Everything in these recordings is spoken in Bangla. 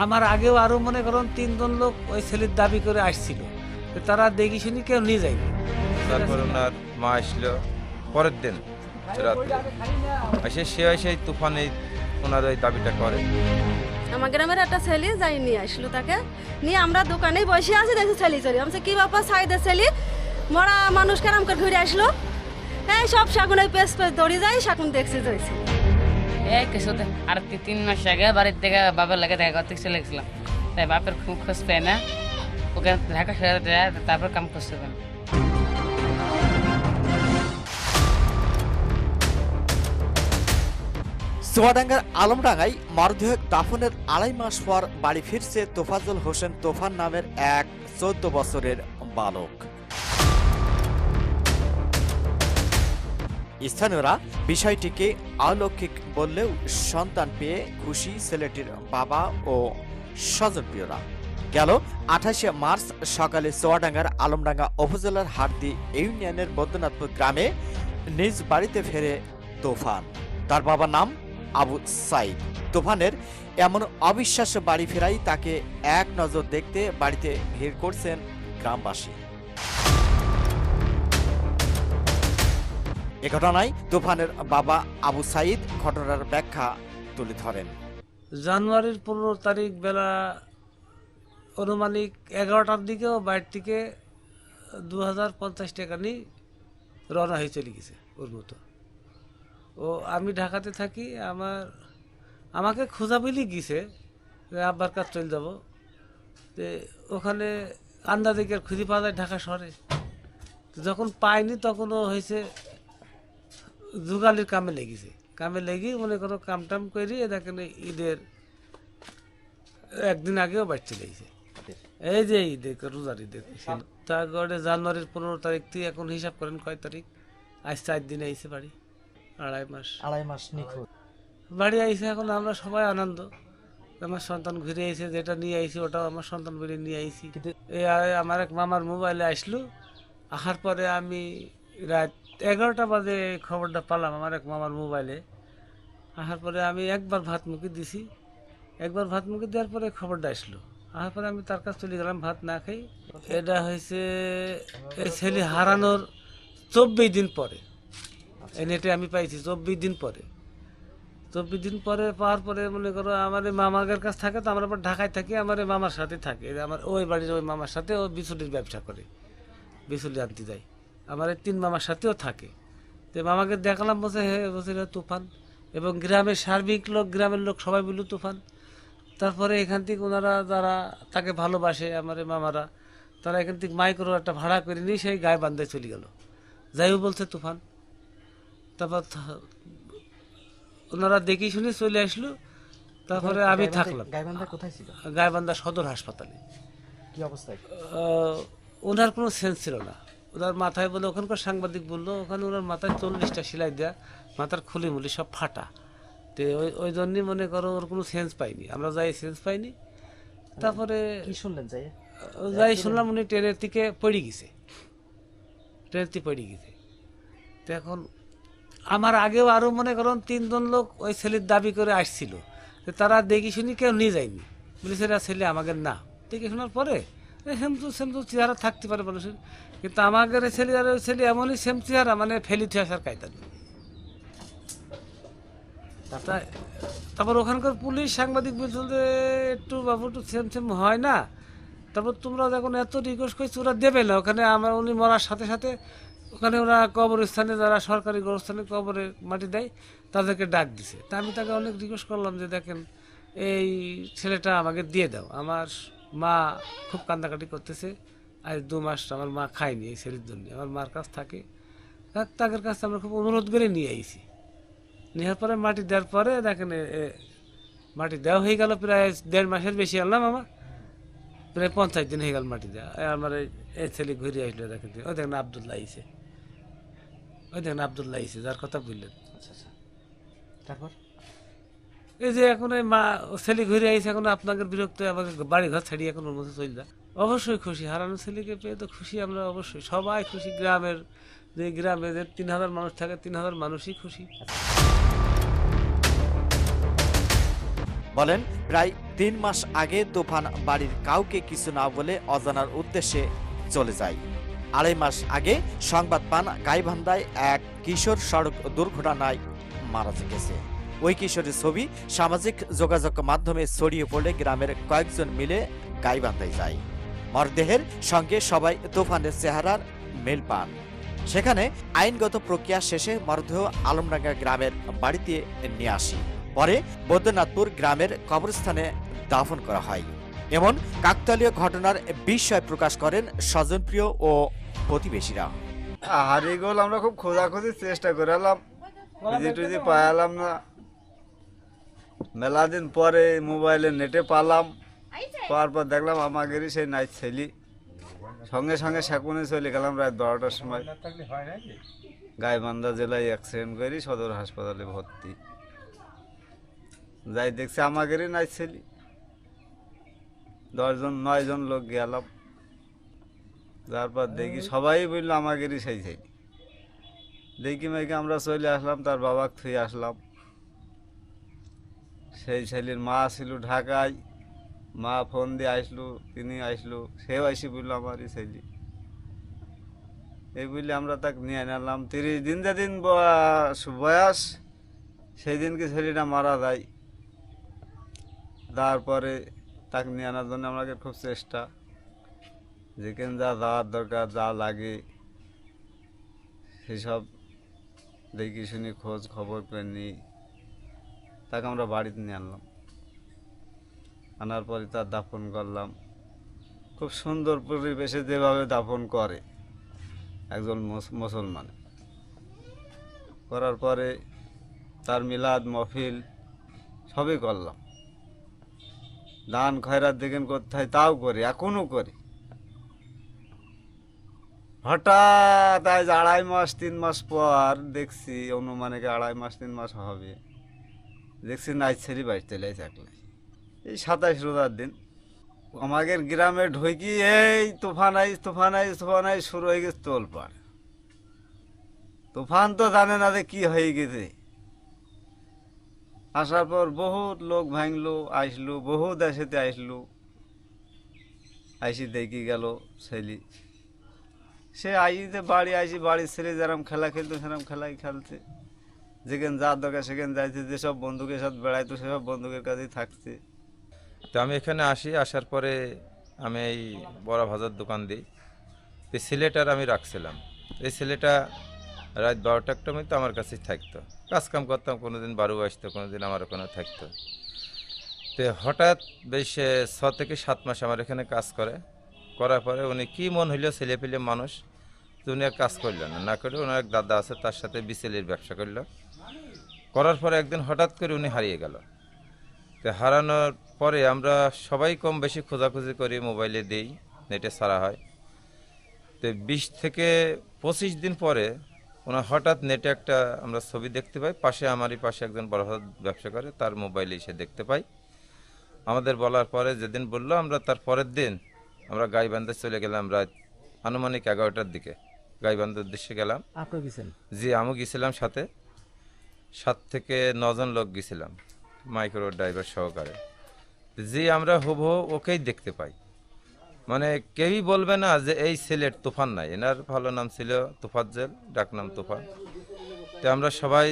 আমার আগেও আরও মনে করেন তিনজন লোক ওই ছেলের দাবি করে আসছিল। তো তারা দেখি শুনি কেউ নিয়ে যায়নি। তারপর ওনার মা আসলো পরের দিন রাত্রে। এসে সে এসে তুফানে ওনার ওই দাবিটা করে। আমার গ্রামের একটা ছেলে যাই নিয়ে আসলো তাকে। নিয়ে আমরা দোকানে বসে আছি দেখছি ছেলে চলি। আমি কি ব্যাপার সাইডে ছেলে। মরা মানুষ কেরাম করে ঘুরে আসলো? হ্যাঁ সব শাকুন ওই পেস পেস দৌড়ে যাই শাকুন দেখছি যাইছি এই কিছু আর তিন মাস আগে বাড়ির থেকে বাবার লাগে দেখা করতে চলে গেছিলাম। তাই বাপের খুব খোঁজ পেয়ে না। ওকে ঢাকা ফেরত দেয় তারপর কাম করতে দেন চুয়াডাঙ্গার আলমডাঙ্গায় মরদেহ দাফনের আড়াই মাস পর বাড়ি ফিরছে তোফাজুল হোসেন তোফান নামের এক চোদ্দ বছরের বালক। স্থানীয়রা বিষয়টিকে অলৌকিক বললেও সন্তান পেয়ে খুশি ছেলেটির বাবা ও স্বজনপ্রিয়রা। গেল আঠাশে মার্চ সকালে চুয়াডাঙ্গার আলমডাঙ্গা উপজেলার হাটদি ইউনিয়নের বৈদ্যনাথপুর গ্রামে নিজ বাড়িতে ফেরে তোফান। তার বাবার নাম আবু সাইদ। তোফানের এমন অবিশ্বাস্য বাড়ি ফেরাই তাকে এক নজর দেখতে বাড়িতে ভিড় করছেন গ্রামবাসী। এ ঘটনায় তুফানের বাবা আবু সাইদ ঘটনার ব্যাখ্যা তুলে ধরেন। জানুয়ারির পনেরো তারিখ বেলা অনুমানিক এগারোটার দিকেও বাইর থেকে দু হাজার পঞ্চাশ টাকা নিয়ে রওনা হয়ে চলে গেছে ওর মতো। ও, আমি ঢাকাতে থাকি, আমার, আমাকে খোঁজা পেলেই গেছে যে আব্বার কাজ চলে যাব। তো ওখানে আন্দাজে খুঁজে পাওয়া যায় ঢাকা শহরে? যখন পাইনি তখন ও হয়েছে যুগালির কামে লেগেছে। কামে লেগে মনে করো কাম টাম করি দেখেন ঈদের একদিন আগেও বাড়ি চলে গেছে এই যে ঈদে রোজার ঈদে তারপরে জানুয়ারির পনেরো তারিখ থেকে এখন হিসাব করেন কয় তারিখ? আজ চার দিন আইসে বাড়ি আড়াই মাস। আড়াই মাস নিখোঁজ। বাড়ি আইসে এখন আমরা সবাই আনন্দ। আমার সন্তান ঘুরে আইছে যেটা নিয়ে আইসি ওটাও আমার সন্তান ঘুরে নিয়ে এই আমার এক মামার মোবাইলে আসলো। আসার পরে আমি রাত এগারোটা বাজে খবরটা পালাম আমার এক মামার মোবাইলে। আসার পরে আমি একবার ভাত মুখে দিছি। একবার ভাত মুখে দেওয়ার পরে খবরটা আসলো। আসার পরে আমি তার কাছে চলে গেলাম, ভাত না খাই। এটা হয়েছে, এই ছেলে হারানোর চব্বিশ দিন পরে। এই নেটে আমি পাইছি চব্বিশ দিন পরে। চব্বিশ দিন পরে পাওয়ার পরে মনে করো আমার এই মামাদের কাছ থাকে তো আমরা আবার ঢাকায় থাকি, আমার মামার সাথে থাকে। আমার ওই বাড়ির ওই মামার সাথে ও বিচুলির ব্যবসা করে। বিচুলি আনতে যায়। আমার এই তিন মামার সাথেও থাকে। তো মামাকে দেখালাম বসে হে বসে তুফান। এবং গ্রামের সার্বিক লোক গ্রামের লোক সবাই বলল তুফান। তারপরে এখান থেকে ওনারা যারা তাকে ভালোবাসে আমার মামারা তারা এখান থেকে মাইক্রো একটা ভাড়া করে নিয়ে সেই গায়ে বান্ধে চলে গেল। যাইও বলছে তুফান। তারপর ওনারা দেখি শুনে চলে আসলো। তারপরে আমি থাকলাম। কোথায় ছিল? গাইবান্ধা সদর হাসপাতালে। কি অবস্থায়? ওনার কোনো সেন্স ছিল না। ওনার মাথায় বলে ওখানকার সাংবাদিক বলল ওখানে ওনার মাথায় চল্লিশটা সেলাই দেয়া মাথার খুলি মুলি সব ফাটা। তো ওই ওই জন্যই মনে করো ওর কোনো সেন্স পাইনি। আমরা যাই সেন্স পাইনি। তারপরে কি শুনলেন যাই? যাই শুনলাম উনি ট্রেনের থেকে পড়ে গেছে। ট্রেনের থেকে পড়ে গেছে। তো এখন আমার আগেও আরও মনে করেন তিনজন লোক ওই ছেলের দাবি করে আসছিল। তো তারা দেখি শুনি কেউ নিয়ে যায়নি। বলেছে ছেলে আমাদের না। দেখে শোনার পরে সেম তো সেম চেহারা থাকতে পারে মানুষের। কিন্তু আমাদের ছেলে আর ছেলে এমনই সেম চেহারা মানে ফেলি থেকে আসার কায়দা নেই। তারপর? ওখানকার পুলিশ সাংবাদিক বলছিল যে একটু বাবু একটু সেম সেম হয় না। তারপর তোমরা যখন এত রিকোয়েস্ট করছ ওরা দেবে না। ওখানে আমার উনি মরার সাথে সাথে ওখানে ওরা কবরস্থানে যারা সরকারি কবরস্থানে কবরে মাটি দেয় তাদেরকে ডাক দিছে। তা আমি তাকে অনেক রিকোয়েস্ট করলাম যে দেখেন এই ছেলেটা আমাকে দিয়ে দাও। আমার মা খুব কান্দাকাটি করতেছে। আজ দু মাস আমার মা খায়নি এই ছেলের জন্য। আমার মার কাছ থাকে। তাদের কাছে আমরা খুব অনুরোধ করে নিয়ে আইছি। নেওয়ার পরে মাটি দেওয়ার পরে দেখেন মাটি দেওয়া হয়ে গেল প্রায় দেড় মাসের বেশি আনলাম আমার। প্রায় পঞ্চাশ দিন হয়ে গেল মাটি দেওয়া। আমার এই- এই ছেলে ঘুরে আসলো দেখেন ওই দেখেন আবদুল্লাহ আইসে ওই দেখেন আবদুল্লাহ আইসে যার কথা বললেন। আচ্ছা আচ্ছা। তারপর? এই যে এখন এই মা ছেলে ঘুরে আইসে এখন আপনাদের বিরক্ত আমাকে বাড়ি ঘর ছাড়িয়ে এখন ওর মধ্যে চলে যায় অবশ্যই খুশি, হারানো ছেলেকে পেয়ে তো খুশি আমরা অবশ্যই। সবাই খুশি, গ্রামের যে গ্রামে যে তিন হাজার মানুষ থাকে, তিন হাজার মানুষই খুশি। বলেন, প্রায় তিন মাস আগে তুফান বাড়ির কাউকে কিছু না বলে অজানার উদ্দেশ্যে চলে যায়। আড়াই মাস আগে সংবাদ পান গাইবান্ধায় এক কিশোর সড়ক দুর্ঘটনায় মারা গেছে। ওই কিশোরের ছবি সামাজিক যোগাযোগ মাধ্যমে ছড়িয়ে পড়লে গ্রামের কয়েকজন মিলে গাইবান্ধায় যায়। মরদেহের সঙ্গে সবাই তুফানের চেহারার মেল পান। সেখানে আইনগত প্রক্রিয়া শেষে মরদেহ আলমডাঙ্গা গ্রামের বাড়িতে নিয়ে আসি। পরে বৈদ্যনাথপুর গ্রামের কবরস্থানে দাফন করা হয়। এমন কাকতালীয় ঘটনার বিস্ময় প্রকাশ করেন স্বজনপ্রিয় ও প্রতিবেশীরা। হারিয়ে গেল আমরা খুব খোঁজাখুঁজির চেষ্টা করালাম খুঁজি টুজি পায়ালাম না। মেলা দিন পরে মোবাইলে নেটে পালাম। পাওয়ার পর দেখলাম আমাদেরই সেই নাইট ছেলি। সঙ্গে সঙ্গে সেকুনে চলে গেলাম রাত বারোটার সময়। গাইবান্ধা জেলায় অ্যাক্সিডেন্ট করি সদর হাসপাতালে ভর্তি। যাই দেখছি আমাদেরই নাইট ছেলি। দশজন নয়জন লোক গেলাম। তারপর দেখি সবাই বলল আমাদেরই সেই সেই দেখি মেয়েকে আমরা চলে আসলাম তার বাবাকে থুয়ে আসলাম। সেই ছেলের মা ছিল ঢাকায়। মা ফোন দিয়ে আসলো, তিনি আসলো, সেও আসি বলল এই ছেলে। এই বললে আমরা তাকে নিয়ে নিলাম। তিরিশ দিন যেদিন বয়স সেই দিনকে ছেলেটা মারা যায়। তারপরে তাকে নিয়ে আনার জন্য আমাকে খুব চেষ্টা। যেখানে যা যাওয়ার দরকার, যা লাগে, সেসব দেখি শুনি খোঁজ খবর করে নিই। তাকে আমরা বাড়িতে নিয়ে আনলাম। আনার পরে তার দাফন করলাম। খুব সুন্দর পরিবেশে যেভাবে দাফন করে একজন মুস- মুসলমান। করার পরে তার মিলাদ মফিল সবই করলাম। দান খয়রাত দেখেন হয় তাও করি এখনও করি। হঠাৎ আজ আড়াই মাস, তিন মাস পর দেখছি অনুমানিক আড়াই মাস, তিন মাস হবে। দেখছি নাইট ছেড়ি বাইশ তেলাই থাকলে। এই সাতাশ রোজার দিন। আমাদের গ্রামে ঢুকি এই তুফান আইস তুফান আইস তুফান আইস, শুরু হয়ে গেছে তোলপাড়। তুফান তো জানে না যে কি হয়ে গেছে। আসার পর বহুত লোক ভাঙলো, আসলো বহু দেশেতে আসলো। আইসি দেখি গেল ছেলি। সে আইতে বাড়ি, আইসি বাড়ির ছেলে যেরকম খেলা খেলতো সেরকম খেলাই খেলছে। যেখানে যার দরকার সেখানে যাইতে যেসব বন্ধুকের সাথে বেড়াইতো সেসব বন্ধুকের কাছেই থাকছে। তো আমি এখানে আসি, আসার পরে আমি এই বড় ভাজার দোকান দিই। এই সিলেটার আমি রাখছিলাম। এই ছেলেটা রাত বারোটা একটা মধ্যে আমার কাছেই থাকতো। কাজ কাম করতাম কোনো দিন বারো আসতো কোনো দিন আমার ওখানে থাকতো। তো হঠাৎ বেশ ছ থেকে সাত মাস আমার এখানে কাজ করে। করার পরে উনি কি মন হইল ছেলে পেলে মানুষ, তো উনি আর কাজ করলেন না। না করে ওনার এক দাদা আছে, তার সাথে বিসেলের ব্যবসা করল। করার পরে একদিন হঠাৎ করে উনি হারিয়ে গেল। তো হারানোর পরে আমরা সবাই কম বেশি খোঁজাখুঁজি করি মোবাইলে দিই নেটে সারা হয়। তো বিশ থেকে পঁচিশ দিন পরে ওনার হঠাৎ নেটে একটা আমরা ছবি দেখতে পাই। পাশে আমারই পাশে একজন বড় ব্যবসা করে তার মোবাইলে এসে দেখতে পাই। আমাদের বলার পরে যেদিন বলল আমরা তার পরের দিন আমরা গাইবান্ধে চলে গেলাম রাত আনুমানিক এগারোটার দিকে। গাইবান্ধার উদ্দেশ্যে গেলাম। আপনি গেছেন? জি আমি গেছিলাম সাথে। সাত থেকে নজন লোক গেছিলাম, মাইক্রো ড্রাইভার সহকারে। যে আমরা হুবহু ওকেই দেখতে পাই। মানে কেউই বলবে না যে এই ছেলের তুফান নাই। এনার ভালো নাম ছিল তুফাজ্জেল ডাক নাম তুফান। তো আমরা সবাই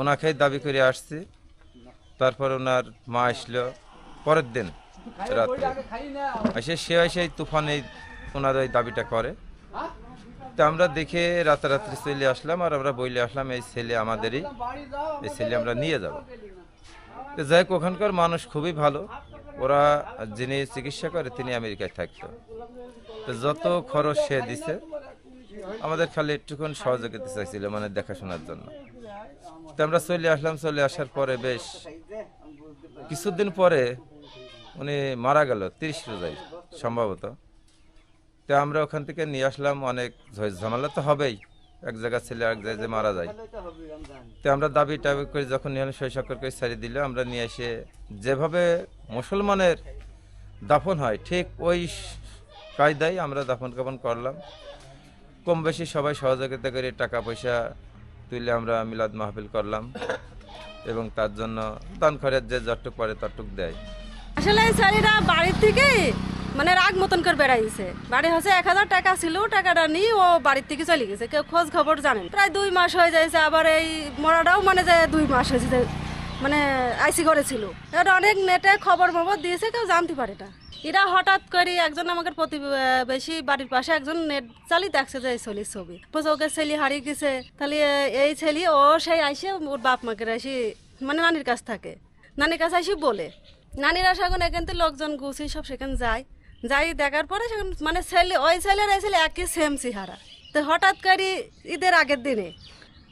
ওনাকেই দাবি করে আসছি। তারপর ওনার মা আসলো পরের দিন রাত্রে। এসে সে এসে তুফান ওনার ওই দাবিটা করে। তো আমরা দেখে রাতারাত্রি চলে আসলাম আর আমরা বইলে আসলাম, এই ছেলে আমাদেরই। এই ছেলে আমরা নিয়ে যাব। তো যাই হোক, ওখানকার মানুষ খুবই ভালো। ওরা যিনি চিকিৎসা করে, তিনি আমেরিকায় থাকতো। তো যত খরচ সে দিছে, আমাদের খালি একটুক্ষণ সহযোগিতা চাইছিল মানে দেখাশোনার জন্য। তো আমরা চলে আসলাম, চলে আসার পরে বেশ কিছুদিন পরে উনি মারা গেল, তিরিশ রোজাই, সম্ভবত। তো আমরা ওখান থেকে নিয়ে আসলাম অনেক ঝামেলা তো হবেই। এক জায়গা ছেলে এক জায়গায় মারা যায়। তো আমরা দাবি টাবি করে যখন স্বাক্ষর করে ছাড়িয়ে দিল আমরা নিয়ে এসে যেভাবে মুসলমানের দাফন হয় ঠিক ওই কায়দায় আমরা দাফন কাফন করলাম। কম বেশি সবাই সহযোগিতা করে টাকা পয়সা তুলে আমরা মিলাদ মাহফিল করলাম এবং তার জন্য দান খরের যে যতটুক পারে ততটুক দেয়। আসলে বাড়ির থেকে মানে রাগ মতন করে বেড়াইছে বাড়ি হচ্ছে এক হাজার টাকা ছিল, টাকাটা নিয়ে ও বাড়ির থেকে চলে গেছে। কেউ খোঁজ খবর জানেন প্রায় দুই মাস হয়ে যাইছে, আবার এই মরাটাও মানে যে দুই মাস হয়েছে মানে আইসি করেছিল এটা অনেক নেটে খবর মবর দিয়েছে, কেউ জানতে পারে না। এরা হঠাৎ করে একজন আমাকে প্রতিবেশী বাড়ির পাশে একজন নেট চালি দেখছে যে এই ছেলির ছবি। ওকে ছেলে হারিয়ে গেছে। তাহলে এই ছেলে, ও সেই আইসে ওর বাপ মাকে আসি মানে নানির কাছ থাকে। নানির কাছে আসি বলে, নানিরা সেখানে এখান থেকে লোকজন গুছি সব সেখানে যায়। যাই দেখার পরে সেখানে মানে ছেলে ওই ছেলের এই ছেলে একই সেম চেহারা। তো হঠাৎ করে ঈদের আগের দিনে,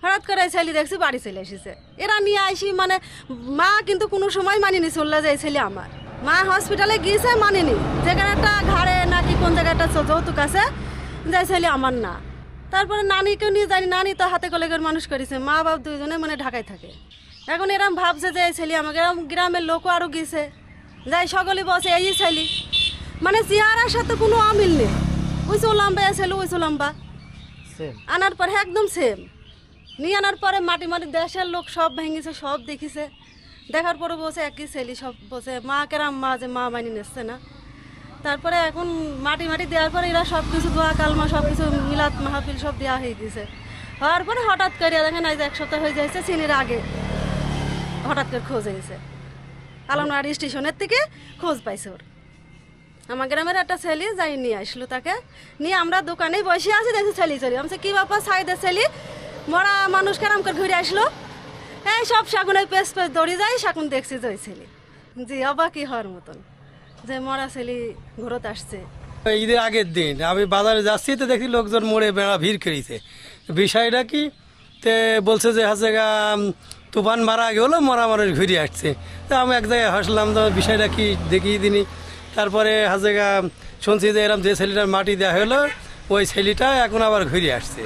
হঠাৎ করে ছেলে দেখছি বাড়ি চলে এসেছে। এরা নিয়ে আইসি মানে মা কিন্তু কোনো সময় মানিনি চললে যে ছেলে আমার। মা হসপিটালে গিয়েছে, মানিনি। যেখানে একটা ঘাড়ে নাকি কোন জায়গায় একটা যৌতুক আছে, যে ছেলে আমার না। তারপরে নানিকেও নিয়ে জানি নানি তো হাতে কলে করে মানুষ করেছে। মা বাপ দুইজনে মানে ঢাকায় থাকে। এখন এরম ভাবছে যে এই ছেলে আমাকে গ্রামের লোকও আরও গেছে যাই, সকলে বসে এই ছেলে। মানে চেহারার সাথে কোনো অমিল নেই। ওইসো লম্বা ছেলে ওইসো লম্বা আনার পরে একদম সেম নিয়ে আনার পরে মাটি মাটি দেশের লোক সব ভেঙেছে সব দেখিছে। দেখার পরে বসে একই ছেলে সব বসে মা কেরাম মা যে মা মানি নিচ্ছে না। তারপরে এখন মাটি মাটি দেওয়ার পরে এরা সব কিছু দোয়া কালমা সব কিছু মিলাদ মাহফিল সব দেওয়া হয়ে গেছে। হওয়ার পরে হঠাৎ করে দেখেন এই যে এক সপ্তাহ হয়ে যাচ্ছে চিনির আগে হঠাৎ করে খোঁজ হয়েছে। আলমনাড়ি স্টেশনের থেকে খোঁজ পাইছে ওর। আমার গ্রামের একটা ছেলে যাই নিয়ে আসলো তাকে। নিয়ে আমরা দোকানে বসে আছি, দেখছি ছেলে চলি। আমি কি ব্যাপার সাইডে ছেলে? মরা মানুষ কেরাম করে ঘুরে আসলো। এই সব শাকুন পেস পেস দৌড়ে যাই শাকুন দেখছি যে ছেলে। জি অবাকই হওয়ার মতন। যে মরা ছেলে ঘুরত আসছে। ঈদের আগের দিন আমি বাজারে যাচ্ছি, তো দেখি লোকজন মোড়ে বেড়া ভিড় করেছে। বিষয়টা কি? তে বলছে যে হাসে তুফান মারা গেলো, মরা মানুষ ঘুরে আসছে। তো আমি এক জায়গায় হাসলাম, তো বিষয়টা কি দেখিয়ে দিনি। তারপরে গা শুনছি যে এরম যে ছেলেটার মাটি দেওয়া হলো, ওই ছেলেটা এখন আবার ঘুরে আসছে।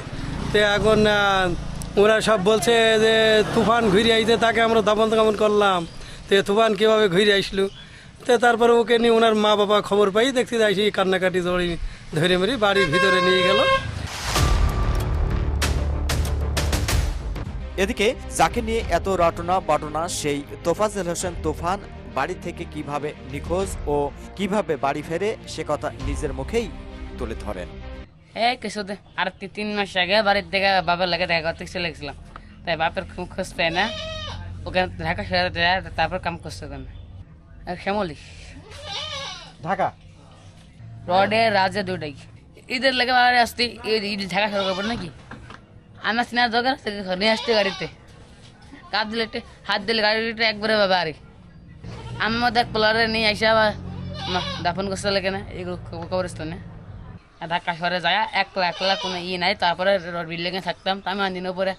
তো এখন ওরা সব বলছে যে, তুফান ঘুরে আইতে, তাকে আমরা দাপন কামন করলাম। তো তুফান কীভাবে ঘুরে আসলো? তো তারপরে ওকে নিয়ে ওনার মা বাবা খবর পাই, দেখছি সেই কান্নাকাটি জড়ি ধরে মেরে বাড়ির ভিতরে নিয়ে গেল। এদিকে যাকে নিয়ে এত রটনা বটনা সেই তোফাজেল হোসেন তুফান বাড়ি থেকে কীভাবে নিখোঁজ ও কীভাবে বাড়ি ফেরে সে কথা নিজের মুখেই তুলে ধরেন। এই কিছুতে আর তিন মাস আগে বাড়ির থেকে বাবার লাগে দেখা করতে চলে গেছিলাম। তাই বাপের খুব খোঁজ পায় না। ওকে ঢাকা শহরে যায় তারপর কাম করছে ওখানে। আর শ্যামলি ঢাকা? রডে রাজে দুটাই ঈদের লেগে বাড়ি আসতে ঈদ ঈদ ঢাকা শহর করব নাকি? আমার সিনার দরকার নিয়ে আসতে গাড়িতে। কাজ দিলে হাত দিলে গাড়িটা একবারে বাবা আমি মধ্যে এক পোলারে নিয়ে আসে আবার মা- দাফন করতে লাগে না এগুলো কবরস্থানে ঢাকা শহরে যায় একলা একলা কোনো ই নাই তারপরে বিল্ডিংয়ে থাকতাম। তা আমি দিনের পরে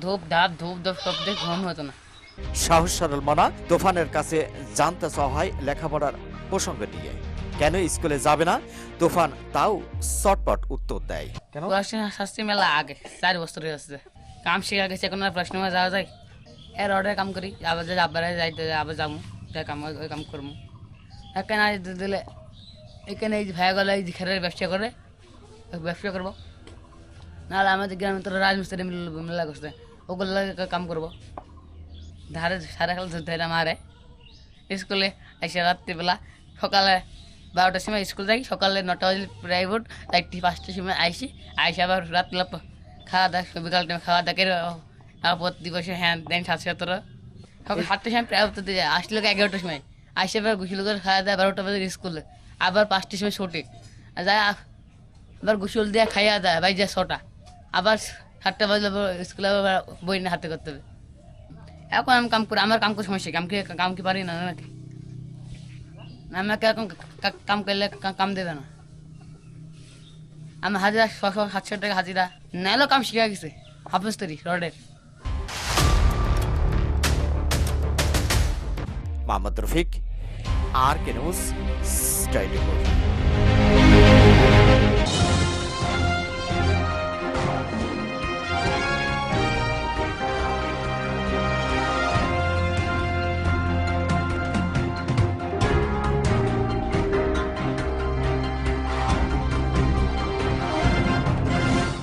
ধূপ ধাপ ধূপ ধূপ সব দিয়ে ঘুম হতো না। সাহস সরল মনা তুফানের কাছে জানতে চাওয়া হয় লেখাপড়ার প্রসঙ্গ নিয়ে। কেন স্কুলে যাবে না? তুফান তাও চটপট উত্তর দেয়। কেন? শাস্তি মেলা আগে চার বছর হয়ে আসছে। কাম শিখা গেছে এখন আর প্রশ্ন যাওয়া যায়। এর অর্ডার কাম করি আবার আবার যাইতে আবার যাব। যাই কাম, ওই কাম করব এখানে আজ দিলে এখানে এই ভাই গেলে, এই খেরের ব্যবসা করে ব্যবসা করব। নাহলে আমাদের গ্রামে তো রাজমিস্ত্রি মিল করছে, ওগুলো কাম করব। ধারে সারা খেলা ধরে মারে। স্কুলে এসে রাত্রিবেলা সকালে বারোটার সময় স্কুল যাই, সকালে নটা বাজে প্রাইভেট চারটি, পাঁচটার সময় আইসি আইসি আবার রাত্রিবেলা খাওয়া দাওয়া, বিকাল টাইমে খাওয়া দাওয়া করে আবার দিবসে হ্যাঁ দেন সাতশো সতেরো সকাল সাতটার সময় প্রাইভেট দিয়ে যায়। আসলে এগারোটার সময়। আসে আবার গোসল করে খাওয়া দাওয়া বারোটা বাজে স্কুলে আবার পাঁচটার সময় ছুটি আর যায় আবার গোসল দিয়ে খাইয়া দেয় বাই যায় ছটা। আবার সাতটা বাজলে স্কুলে আবার বই নিয়ে হাতে করতে হবে। এখন আমি কাম করি আমার কাম করে সমস্যা কি? আমি কি কাম কি পারি না নাকি? আমাকে কা- কাম করলে কাম দেবে না। আমি হাজিরা ছশো সাতশো টাকা হাজিরা। নাইলেও কাম শিখে গেছে। হাফিজ তৈরি রডের। Mohammad Rafiq R K news style